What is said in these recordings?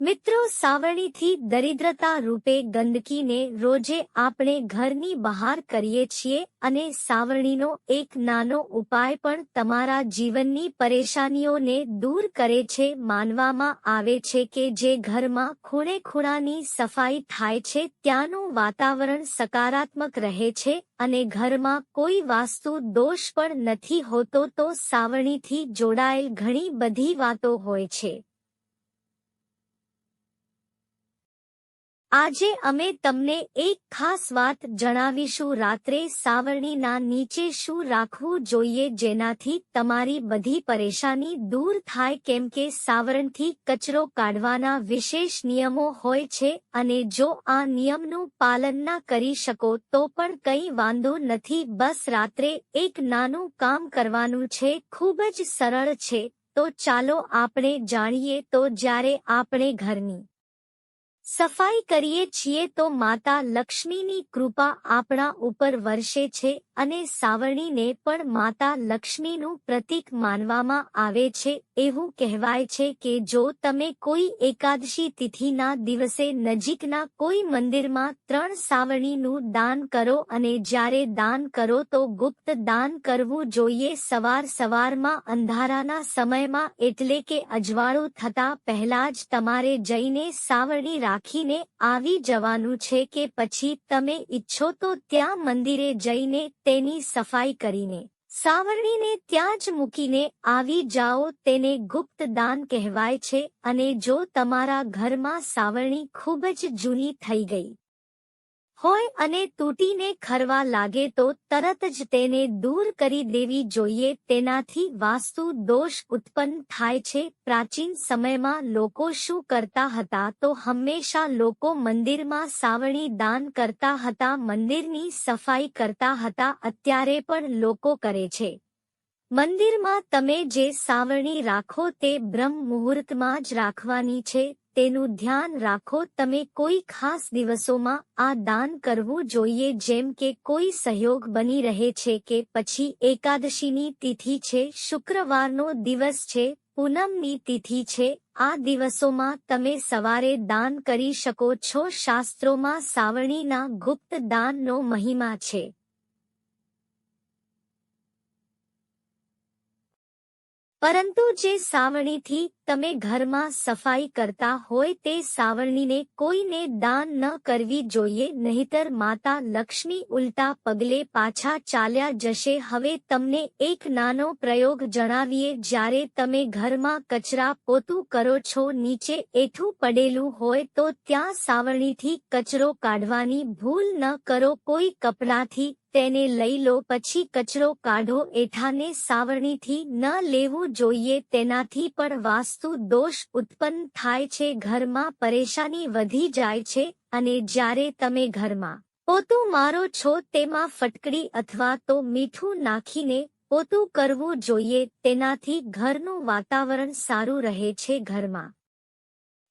મિત્રો, સાવરણીથી દરિદ્રતા રૂપે ગંદકીને રોજે આપણે ઘરની બહાર કરીએ છીએ અને સાવરણીનો એક નાનો ઉપાય પણ તમારા જીવનની પરેશાનીઓને દૂર કરે છે માનવામાં આવે છે કે જે ઘરમાં ખૂણે ખૂણાની સફાઈ થાય છે ત્યાંનું વાતાવરણ સકારાત્મક રહે છે અને ઘરમાં કોઈ વાસ્તુ દોષ પણ નથી હોતો તો સાવરણીથી જોડાયેલ ઘણી બધી વાતો હોય છે. આજે અમે તમને એક ખાસ વાત જણાવીશું. રાત્રે સાવરણીના નીચે શું રાખવું જોઈએ જેનાથી તમારી બધી પરેશાની દૂર થાય? કેમ કે સાવરણથી કચરો કાઢવાના વિશેષ નિયમો હોય છે અને જો આ નિયમનું પાલન ના કરી શકો તો પણ કંઈ વાંધો નથી. બસ રાત્રે એક નાનું કામ કરવાનું છે. ખૂબ જ સરળ છે. તો ચાલો આપણે જાણીએ તો જ્યારે આપણે ઘરની સફાઈ કરીએ છીએ તો માતા લક્ષ્મીની કૃપા આપણા ઉપર વર્ષે છે અને સાવરણીને પણ માતા લક્ષ્મીનું પ્રતીક માનવામાં આવે છે. એવું કહેવાય છે કે જો તમે કોઈ એકાદશી તિથિના દિવસે નજીકના કોઈ મંદિરમાં ત્રણ સાવરણીનું દાન કરો અને જ્યારે દાન કરો તો ગુપ્ત દાન કરવું જોઈએ. સવાર સવારમાં અંધારાના સમયમાં એટલે કે અજવાળું થતા પહેલા જ તમારે જઈને સાવરણી રાખ રાખીને આવી જવાનું છે કે પછી તમે ઈચ્છો તો ત્યાં મંદિરે જઈને તેની સફાઈ કરીને સાવરણીને ત્યાં જ મૂકીને આવી જાઓ તેને ગુપ્ત દાન કહેવાય છે અને જો તમારા ઘરમાં સાવરણી ખૂબ જ જૂની થઈ ગઈ હોય અને તૂટીને ખરવા લાગે તો તરત જ તેને દૂર કરી દેવી જોઈએ. તેનાથી વાસ્તુ દોષ ઉત્પન્ન થાય છે. પ્રાચીન સમયમાં લોકો શું કરતા હતા તો હંમેશા લોકો મંદિરમાં સાવણી દાન કરતા હતા, મંદિરની સફાઈ કરતા હતા. અત્યારે પણ લોકો કરે છે. મંદિરમાં તમે જે સાવરણી રાખો તે બ્રહ્મ મુહૂર્તમાં જ રાખવાની છે. તેનું ધ્યાન રાખો, તમે કોઈ ખાસ દિવસોમાં આ દાન કરવું જોઈએ, જેમ કે કોઈ સહયોગ બની રહે છે કે પછી એકાદશીની તિથિ છે, શુક્રવારનો દિવસ છે, પૂનમની તિથિ છે, આ દિવસોમાં તમે સવારે દાન કરી શકો છો. શાસ્ત્રોમાં સાવણીના ગુપ્ત દાનનો મહિમા છે. પરંતુ જે સાવરણીથી તમે ઘરમાં સફાઈ કરતા હોય તે સાવરણીને કોઈને દાન ન કરવી જોઈએ, નહીતર માતા લક્ષ્મી ઉલટા પગલે પાછા ચાલ્યા જશે. હવે તમને એક નાનો પ્રયોગ જણાવીએ. જ્યારે તમે ઘરમાં કચરા પોતું કરો છો, નીચે એઠું પડેલું હોય, તો ત્યાં સાવરણીથી કચરો કાઢવાની ભૂલ ન કરો. કોઈ કપડાથી તેને લઈ લો પછી કચરો કાઢો એઠાને સાવરણીથી ન લેવું જોઈએ તેનાથી પણ વાસ્તુ દોષ ઉત્પન્ન થાય છે ઘરમાં પરેશાની વધી જાય છે અને જ્યારે તમે ઘરમાં પોતું મારો છો તેમાં ફટકડી અથવા તો મીઠું નાખીને પોતું કરવું જોઈએ તેનાથી ઘરનું વાતાવરણ સારું રહે છે ઘરમાં.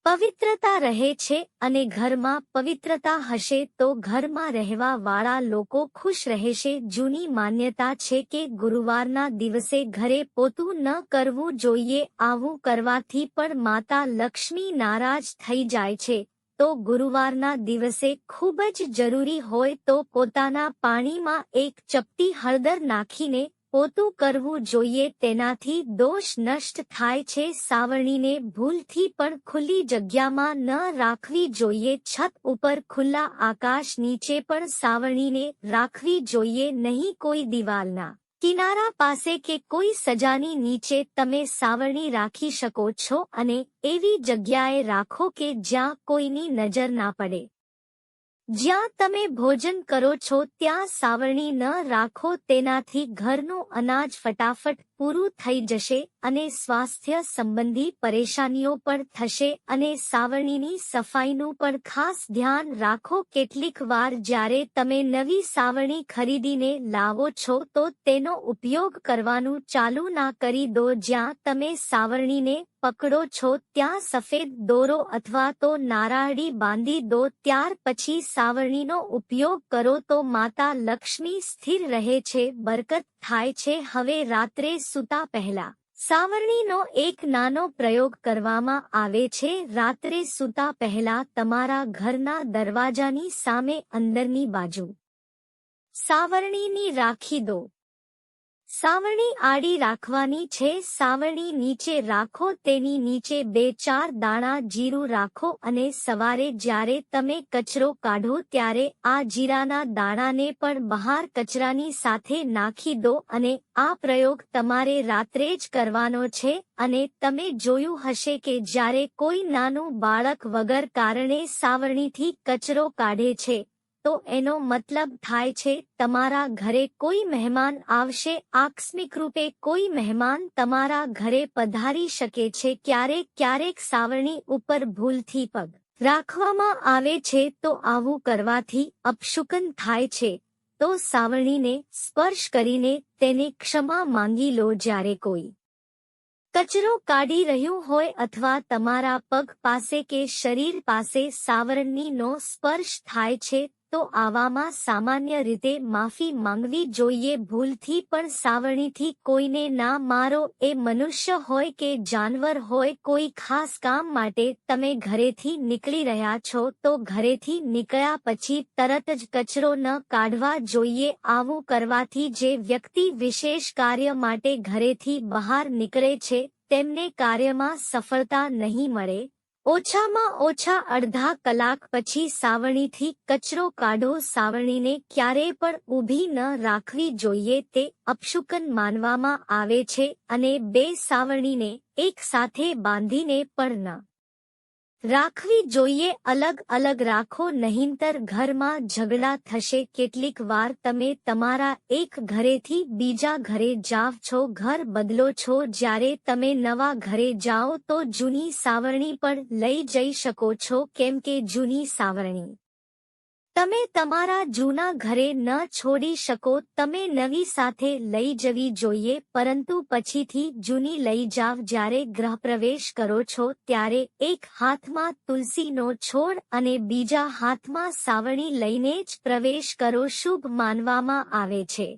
પવિત્રતા રહે છે અને ઘરમાં પવિત્રતા હશે તો ઘરમાં રહેવા વાળા લોકો ખુશ રહેશે. જૂની માન્યતા છે કે ગુરુવારના દિવસે ઘરે પોતું ન કરવું જોઈએ, આવું કરવાથી પણ માતા લક્ષ્મી નારાજ થઈ જાય છે. તો ગુરુવારના દિવસે ખૂબ જ જરૂરી હોય તો પોતાના પાણીમાં એક ચપટી હળદર નાખીને પોતું કરવું જોઈએ તેનાથી દોષ નષ્ટ થાય છે. સાવરણીને ભૂલથી પણ ખુલ્લી જગ્યામાં ન રાખવી જોઈએ. છત ઉપર ખુલ્લા આકાશ નીચે પણ સાવરણીને રાખવી જોઈએ. નહીં કોઈ દિવાલના કિનારા પાસે કે કોઈ સજાની નીચે તમે સાવરણી રાખી શકો છો અને એવી જગ્યાએ રાખો કે જ્યાં કોઈની નજર ના પડે. જ્યાં તમે ભોજન કરો છો, ત્યાં સાવરણી ન રાખો. તેનાથી ઘરનું અનાજ ફટાફટ પૂરું થઈ જશે અને સ્વાસ્થ્ય સંબંધી પરેશાનીઓ પણ થશે અને સાવરણીની સફાઈનું પણ ખાસ ધ્યાન રાખો. કેટલીક વાર જ્યારે તમે નવી સાવરણી ખરીદીને લાવો છો તો તેનો ઉપયોગ કરવાનું ચાલુ ના કરી દો. જ્યાં તમે સાવરણીને પકડો છો ત્યાં સફેદ દોરો અથવા તો નારાયણી બાંધી દો. ત્યાર પછી સાવરણીનો ઉપયોગ કરો તો માતા લક્ષ્મી સ્થિર રહે છે. બરકત થાય છે. હવે રાત્રે સૂતા પહેલા સાવરણીનો એક નાનો પ્રયોગ કરવામાં આવે છે. રાત્રે સૂતા પહેલા તમારા ઘરના દરવાજાની સામે અંદરની બાજુ સાવરણીની રાખી દો. સાવરણી આડી રાખવાની છે, સાવરણી નીચે રાખો, તેની નીચે બે ચાર દાણા જીરું રાખો અને સવારે જ્યારે તમે કચરો કાઢો ત્યારે આ જીરાના દાણાને પણ બહાર કચરાની સાથે નાખી દો અને આ પ્રયોગ તમારે રાત્રે જ કરવાનો છે અને તમે જોયું હશે કે જ્યારે કોઈ નાનું બાળક વગર કારણે સાવરણીથી કચરો કાઢે છે તો એનો મતલબ થાય છે, તમારા ઘરે કોઈ મહેમાન આવશે, આકસ્મિક રૂપે કોઈ મહેમાન તમારા ઘરે પધારી શકે છે, ક્યારેક ક્યારેક સાવરણી ઉપર ભૂલથી પગ રાખવામાં આવે છે, તો આવું કરવાથી અપશુકન થાય છે. તો સાવરણીને સ્પર્શ કરીને તેને ક્ષમા માંગી લો જ્યારે કોઈ કચરો કાઢી રહ્યું હોય અથવા તમારા પગ પાસે કે શરીર પાસે સાવરણીનો સ્પર્શ થાય છે તો આવામાં સામાન્ય રીતે માફી માંગવી જોઈએ. ભૂલથી પણ સાવરણીથી કોઈને ના મારો એ મનુષ્ય હોય કે જાનવર હોય, કોઈ ખાસ કામ માટે તમે ઘરેથી નીકળી રહ્યા છો, તો ઘરેથી નીકળ્યા પછી તરત જ કચરો ન કાઢવા જોઈએ. આવું કરવાથી જે વ્યક્તિ વિશેષ કાર્ય માટે ઘરેથી બહાર નીકળે છે, તેમને કાર્યમાં સફળતા નહીં મળે. ઓછામાં ઓછા અડધા કલાક પછી સાવરણીથી કચરો કાઢો. સાવરણીને ક્યારેય પણ ઊભી ન રાખવી જોઈએ તે અપશુકન માનવામાં આવે છે અને બે સાવરણીને એક સાથે બાંધીને પણ ન રાખવી જોઈએ અલગ અલગ રાખો, નહીંતર ઘરમાં ઝઘડા થશે. કેટલીક વાર તમે તમારા એક ઘરેથી બીજા ઘરે જાવ છો, ઘર બદલો છો. જ્યારે તમે નવા ઘરે જાઓ તો જૂની સાવરણી પણ લઈ જઈ શકો છો. કેમ કે જૂની સાવરણી તમે તમારા જૂના ઘરે ન છોડી શકો, તમે નવી સાથે લઈ જવી જોઈએ, પરંતુ પછીથી જૂની લઈ જાવ, જ્યારે ગ્રહપ્રવેશ કરો છો, ત્યારે એક હાથમાં તુલસીનો છોડ અને બીજા હાથમાં સાવણી લઈને જ પ્રવેશ કરો, શુભ માનવામાં આવે છે.